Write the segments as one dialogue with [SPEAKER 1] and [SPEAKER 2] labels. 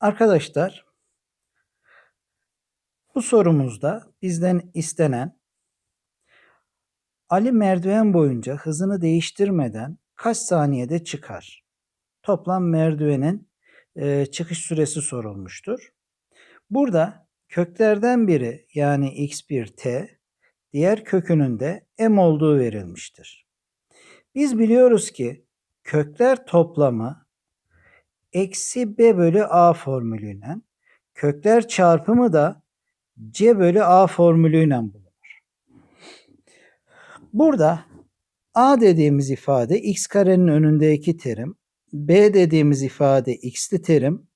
[SPEAKER 1] Arkadaşlar bu sorumuzda bizden istenen Ali merdiven boyunca hızını değiştirmeden kaç saniyede çıkar? Toplam merdivenin e, çıkış süresi sorulmuştur. Burada köklerden biri yani x1t diğer kökünün de m olduğu verilmiştir. Biz biliyoruz ki kökler toplamı eksi b bölü a formülüyle kökler çarpımı da c bölü a formülüyle bulunur. Burada a dediğimiz ifade x karenin önündeki terim, b dediğimiz ifade x'li terim,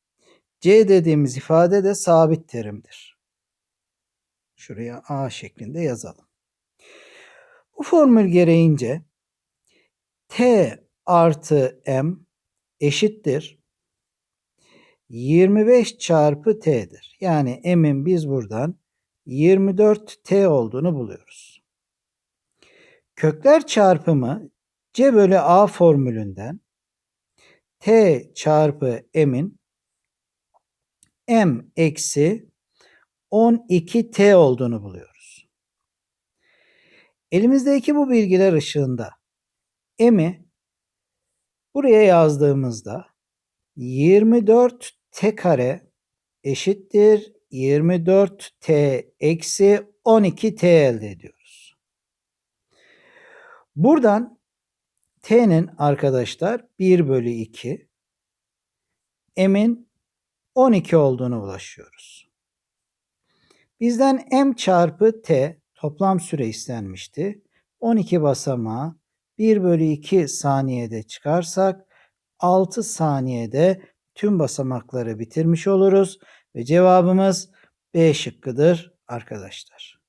[SPEAKER 1] c dediğimiz ifade de sabit terimdir. Şuraya a şeklinde yazalım. Bu formül gereğince t artı m eşittir 25 çarpı t'dir. Yani m'in biz buradan 24t olduğunu buluyoruz. Kökler çarpımı c bölü a formülünden t çarpı m'in m eksi 12t olduğunu buluyoruz. Elimizdeki bu bilgiler ışığında m'i buraya yazdığımızda 24 t kare eşittir 24t eksi 12t elde ediyoruz. Buradan t'nin arkadaşlar 1 bölü 2 m'in 12 olduğunu ulaşıyoruz. Bizden m çarpı t toplam süre istenmişti. 12 basamağı 1 bölü 2 saniyede çıkarsak 6 saniyede tüm basamakları bitirmiş oluruz ve cevabımız B şıkkıdır arkadaşlar.